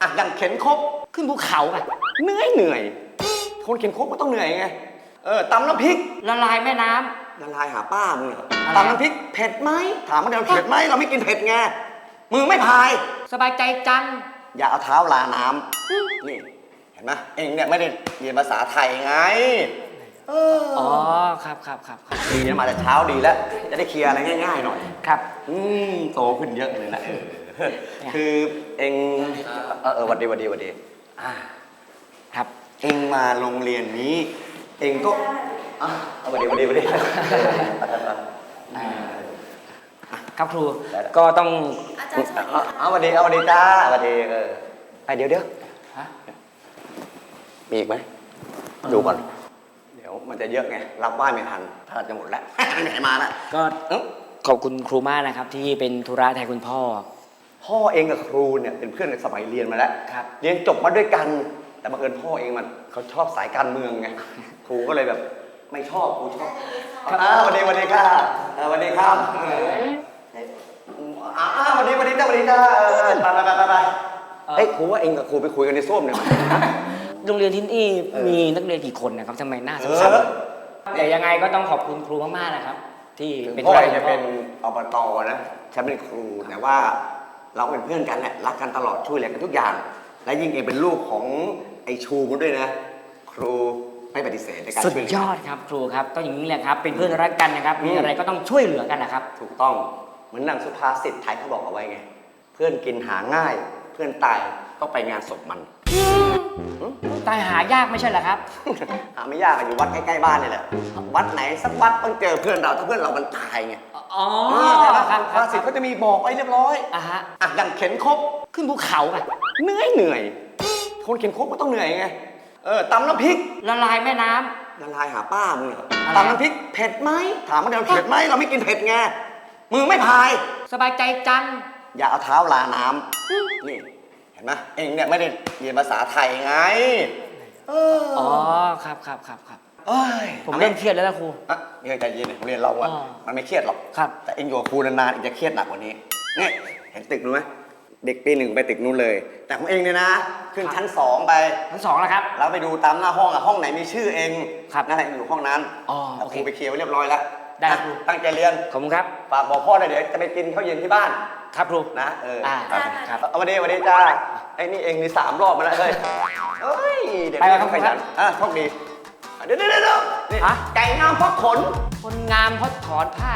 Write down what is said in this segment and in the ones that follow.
อะอย่างเข็นครกขึ้นภูเขาอะเหนื่อยเหนื่อย คนเข็นครกก็ต้องเหนื่อยไง เออตำน้ำพริกละลายแม่น้ำ ละลายหาป้ามึงเหรออะไร ตำน้ำพริกเผ็ดไหมถามว่าเดี๋ยวเผ็ดไหมเราไม่กินเผ็ดไงมือไม่พาย สบายใจจัง อย่าเอาเท้าลาน้ำนี่เห็นไหมเองเนี่ยไม่ได้เรียนภาษาไทยไงเอออ๋อ ครับครับครับครับดีนะมาแต่เช้าดีแล้ว จะได้เคลียร์อะไรง่ายๆหน่อย ครับ อืมโตขึ้นเยอะเลยนะเออ คือเองเออเออหวัดดีหวัดดีหวัดดีอ่าครับเองมาโรงเรียนนี้ เองก็อะเอาหวัดดีหวัดดีหวัดดีครับครูก็ต้องอาจารย์สวัสดีเอาค่ะเอาหวัดดีเอาหวัดดีจ้าหวัดดีเออไปเดี๋ยวเดี๋ยวฮะมีอีกไหมดูก่อนเดี๋ยวมันจะเยอะไงรับไหว้ไม่ทันถ้าจะหมดแล้วไหนมาแล้วก็เอ้าขอบคุณครูมากนะครับที่เป็นธุระแทนคุณพ่อ พ่อเองกับครูเนี่ยเป็นเพื่อนในสมัยเรียนมาแล้วครับ เรียนจบมาด้วยกัน แต่บังเอิญพ่อเองมันเขาชอบสายการเมืองไงครูก็เลยแบบไม่ชอบครูชอบอ่าสวัสดีสวัสดีค่ะอ่าสวัสดีครับเอออ่าสวัสดีสวัสดีจ้าสวัสดีจ้าเออไปไปไปไปไปเอ้ยครูว่าเองกับครูไปคุยกันในส้วมเนี่ยโรงเรียนที่นี่เออมีนักเรียนกี่คนนะครับทำไมน่าสเองสารอแต่ยังไงก็ต้องขอบคุณครูมากๆนะครับ ที่ถึงเป็นพ่อธุระเองขจะองพ่เป็นอบตนะฉันเป็นครูแต่ว่า เราเป็นเพื่อนกันแหละรักกันตลอดช่วยเหลือกันทุกอย่าง และยิ่งเองเป็นลูกของไอชูมันด้วยนะ ครูไม่ปฏิเสธในการสุดช่วยเหลืยอดครับครูครับต้องอย่างนี้แหละครับ เป็นเพื่อนรักกันนะครับ มีอะไรก็ต้องช่วยเหลือกันนะครับ ถูกต้องเหมือนนางสุภาษิตไทยเขาบอกเอาไว้ไง เพื่อนกินหาง่าย เพื่อนตายก็ไปงานศพมัน ตายหายากไม่ใช่เหรอครับ หาไม่ยากอะอยู่วัดใกล้ๆบ้านนี่แหละ วัดไหนสักวัดต้องเจอเพื่อนเราถ้าเพื่อนเรามันตายไงอ๋อใช่ไหมครับคภารับษิตเขาจะมีบอกไว้เรียบร้อยอะฮะอะอย่างเข็นครกขึ้นภูเขาอะเหนื่อยเหนื่อย คนเข็นครกก็ต้องเหนื่อยไง เออตำน้ำพริกละลายแม่น้ำ ละลายหาป้ามึงเหรออะไร ตำน้ำพริกเผ็ดไหมถามว่าเดี๋ยวเผ็ดไหมเราไม่กินเผ็ดไงมือไม่พาย สบายใจจัง อย่าเอาเท้าลาน้ำนี่ เห็นไหมเองเนี่ยไม่ได้เรียนภาษาไทยไง เอออ๋อครับครับครับครับเอ้ยผมเริ่มเครียดแล้วนะครู อะนี่ใจเย็นเนี่ยโรงเรียนเราอะอ๋อ มันไม่เครียดหรอก ครับ แต่เองอยู่กับครูนานๆเองจะเครียดหนักกว่านี้นี่เห็นตึกนู้นไหมเด็กปีหนึ่งไปตึกนู้นเลย แต่ของเองเนี่ยนะ ขึ้นชั้นสองไป ทั้งสองแล้วครับ แล้วไปดูตามหน้าห้องอะห้องไหนมีชื่อเองครับนั่นแหละอยู่ห้องนั้นอ๋อแต่โอคเครูไปเคลียร์ไว้เรียบร้อยแล้วได้นะครับตั้งใจเรียนขอบคุณครับ ฝากบอกพ่อหน่อยเดี๋ยวจะไปกินข้าวเย็นที่บ้าน ครับครูนะเอออ่า ครับครับเอาวันนี้วันนี้จ้าไอ้นี่เองมีสามรอบมาแล้วเฮ้ยเอ้ยเดี๋ยวไปนี้แล้วครับ ขยันอะโชคดีอะเดี๋ยวเดี๋ยวเดี๋ยวนี่ฮะ ไก่งามเพราะขนคนงามเพราะถอนผ้า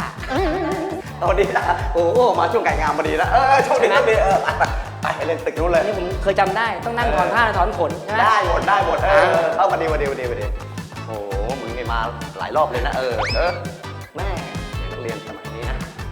สวัสดีนะโอ้โหมาช่วงไก่งามพอดีแล้วเออโชคดีใช่โชไหมคดีเออไปไปไปไปเล่นตึกนู้นเลย นี่ผมเคยจำได้ต้องนั่งถอนผ้าและถอนขนใช่ไหมได้หมดได้หมดเออเข้ามาดีมาดีมาดีมาดีโอ้โหมึงนี่มาหลายรอบเลยนะเออเออแม่เด็กนักเรียนสมัย